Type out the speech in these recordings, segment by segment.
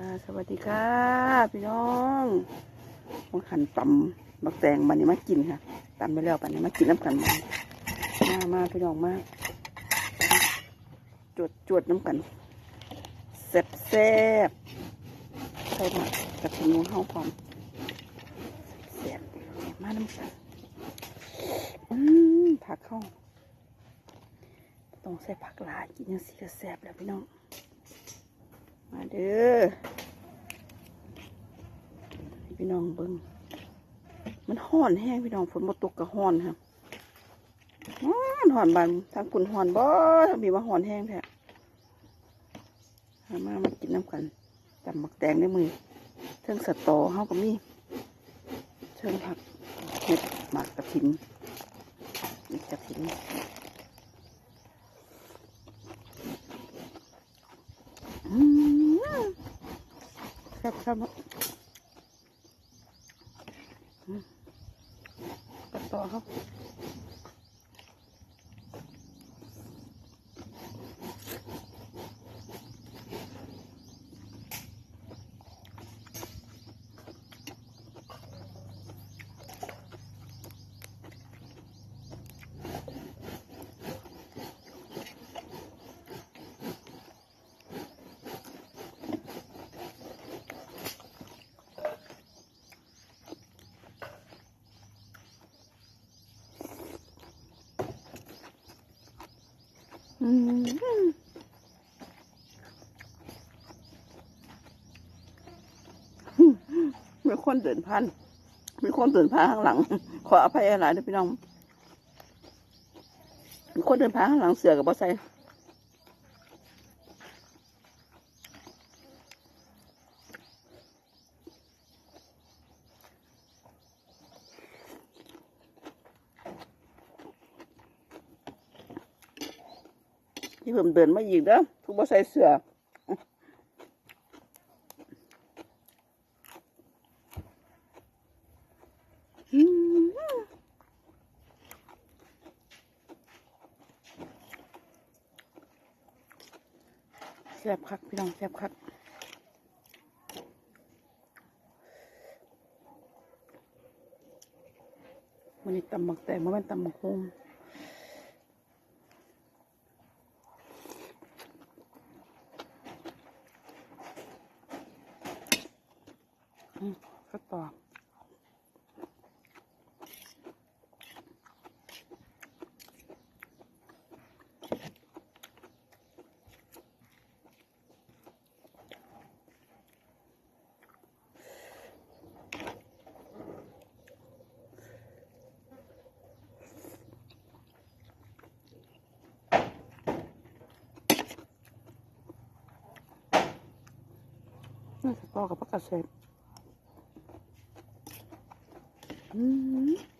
ค่ะ สวัสดีค่ะ พี่น้องมาขันตำบักแตงบันนี้มากินค่ะตำไปแล้วบันนี้มากินน้ำกันมามามาพี่น้องมาจวดจวดน้ำกันแซ่บแซ่บใส่ผักกระเทียมเข้าพร้อมแซ่บมาน้ำกันอืมผักเข้าต้องใส่ผักหลายกินยังสีก็แซ่บแล้วพี่น้อง มาเด้อพี่น้องเบิ้งมันห่อนแห้งพี่น้องฝนมาตกกับห่อนครับฮ้อห่อนบานทางคุณห่อนบ่ทางมีมาห่อนแห้งแท้เอามามากินน้ำกันจำหมักแตงในมือเทิงสตอเฮาก็มีเทิงผักเห็ดหมักกระถินนี่กระถินอืม ครับครับอืมกระต่อครับ มีคนเดินผ่านมีคนเดินผ่านข้างหลัง ขออภัยหลายนะพี่น้อง มีคนเดินผ่านข้างหลังเสือกับบอไที่ผมเดินมาอีกเด้อทุกบอไซเสืออืมแซ่บคักพี่น้องแซ่บคักมันนี้ตำหมักแตงมันเป็นตำหมักโฮม ก็ต่อน่าจะต่อกั บ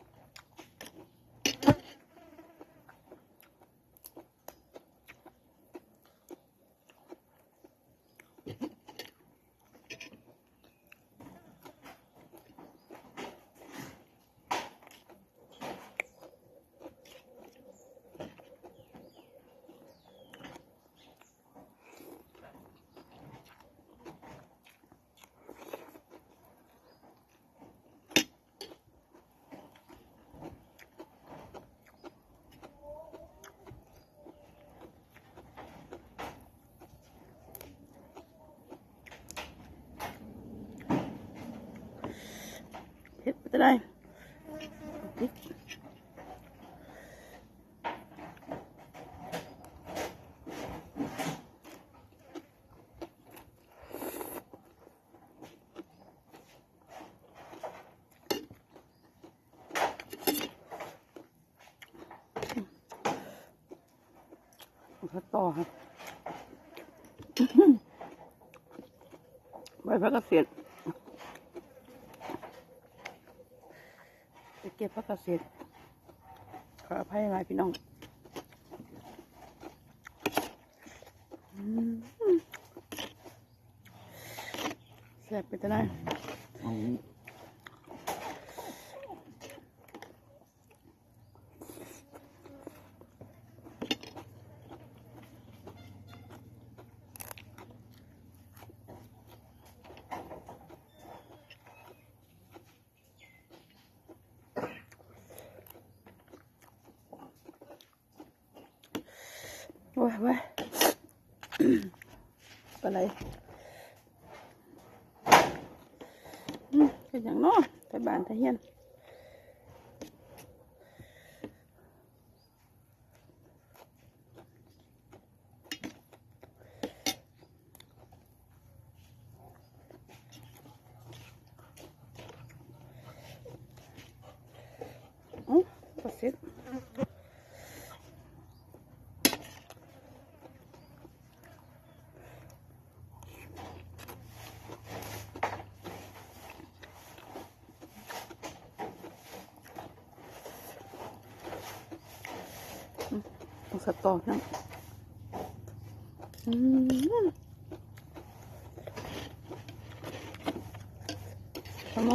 เสร็จอืมเผ็ดไปจะได้พริกข้าวต่อครับใบพักกระเสียดไปเก็บพักกระเสียดขออภัยหลายพี่น้องแซ่บไปจะได้ ว้ยว้ยปลาไหลอืมเป็นอย่างน้อไปบ้านตะเฮียน อ๋อก็เสร็จอื มต้องสตอนะอืมทำไม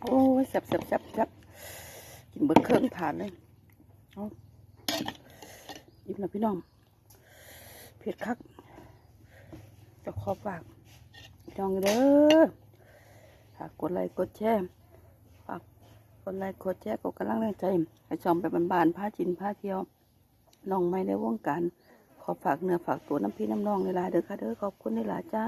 โอ้ยแซ่บแซ่บแซ่บแซ่บกินเบิดเครื่องทานเลยเอาอิ่มแล้วพี่น้อง เผ็ดคักจะขอบฝากจองเด้อฝากกดไลค์กดแชร์ฝากกดไลค์กดแชร์กดกำลังแรงใจให้ชมไปบานๆผ้าจินผ้าเที่ยวน้องไม่ได้วงการขอฝากเนื้อฝากตัวน้ำพี่น้ำน้องในลาเด้อค่ะเด้อขอบคุณในลาจ้า